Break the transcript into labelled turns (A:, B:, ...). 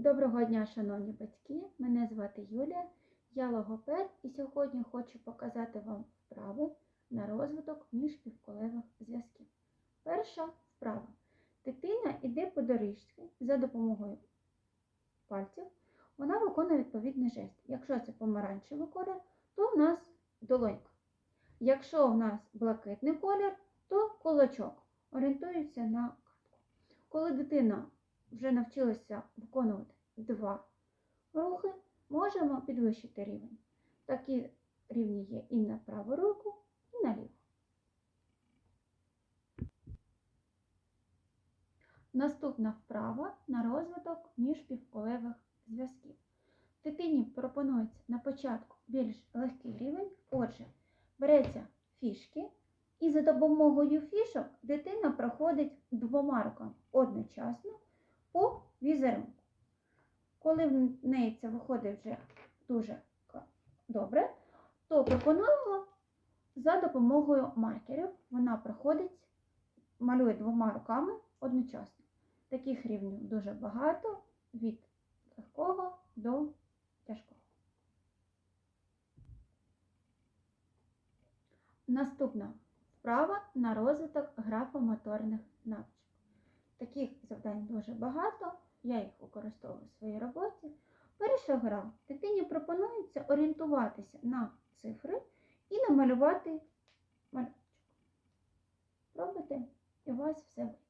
A: Доброго дня, шановні батьки! Мене звати Юлія, я логопед і сьогодні хочу показати вам вправи на розвиток міжпівколевих зв'язків. Перша вправа. Дитина йде по доріжці за допомогою пальців. Вона виконує відповідний жест. Якщо це помаранчевий колір, то в нас долонька. Якщо в нас блакитний колір, то кулачок. Орієнтується на картку. Коли дитина вже навчилася виконувати два рухи, можемо підвищити рівень. Такі рівні є і на праву руку, і на ліву. Наступна вправа на розвиток міжпівколевих зв'язків. Дитині пропонується на початку більш легкий рівень, отже, береться фішки, і за допомогою фішок дитина проходить двома руками одночасно по візерунку. Коли в неї це виходить вже дуже добре, то пропонуємо за допомогою маркерів. Вона проходить, малює двома руками одночасно. Таких рівнів дуже багато від легкого до тяжкого. Наступна вправа на розвиток графомоторних навичок. Таких завдань дуже багато, я їх використовую в своїй роботі. Перша гра дитині пропонується орієнтуватися на цифри і намалювати малюночок. Пробуйте, і у вас все вийде.